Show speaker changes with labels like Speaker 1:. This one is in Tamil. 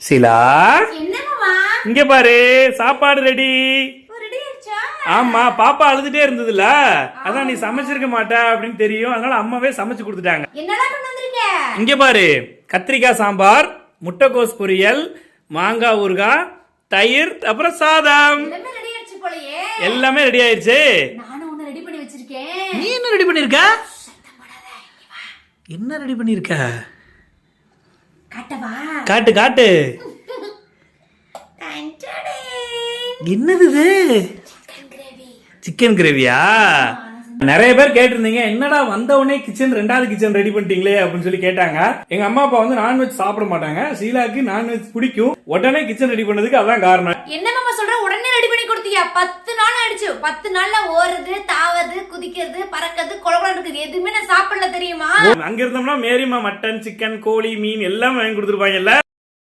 Speaker 1: சிலா இங்க பாரு சாப்பாடு ரெடி. ஆமா பாப்பா அழுதுட்டே இருந்ததுல அதான் நீ சமைச்சிருக்க மாட்ட அப்படின்னு தெரியும். அதனால அம்மாவே சமைச்சு கொடுத்துட்டாங்க. இங்க பாரு கத்திரிக்காய் சாம்பார் முட்டைக்கோஸ் பொரியல் மாங்காய் ஊறுகாய் தயிர் அப்புறம் சாதம்.
Speaker 2: எல்லாமே ரெடி ஆயிடுச்சு
Speaker 1: நீ என்ன ரெடி பண்ணிருக்க? என்ன ரெடி பண்ணிருக்க? காட்டு காட்டு. என்னது இது
Speaker 2: சிக்கன் கிரேவி
Speaker 1: சிக்கன் கிரேவியா நிறைய பேர் கேட்டிருந்தீங்க என்னடா வந்த உடனே கிச்சன் ரெண்டாவது கிச்சன் ரெடி பண்ணிட்டீங்களே? அப்படின்னு சொல்லி கேட்டாங்க. எங்க அம்மா அப்பா வந்து நான்வெஜ் சாப்பிட மாட்டாங்க. ஷீலாக்கு நான்வெஜ் பிடிக்கும். உடனே கிச்சன் ரெடி பண்ணதுக்கு அதான் காரணம்.
Speaker 2: என்ன மாமா சொல்ற? உடனே ரெடி பண்ணி கொடுத்தீங்க பத்து நாள் ஆயிடுச்சு. பத்து நாள்ல ஓடுறது தாவது குதிக்கிறது பறக்கிறது குழம்பு இருக்குது எதுவுமே நான் சாப்பிடல தெரியுமா?
Speaker 1: அங்க இருந்தோம்னா மேரிமா மட்டன் சிக்கன் கோழி மீன் எல்லாம் வாங்கி கொடுத்துருப்பாங்கல்ல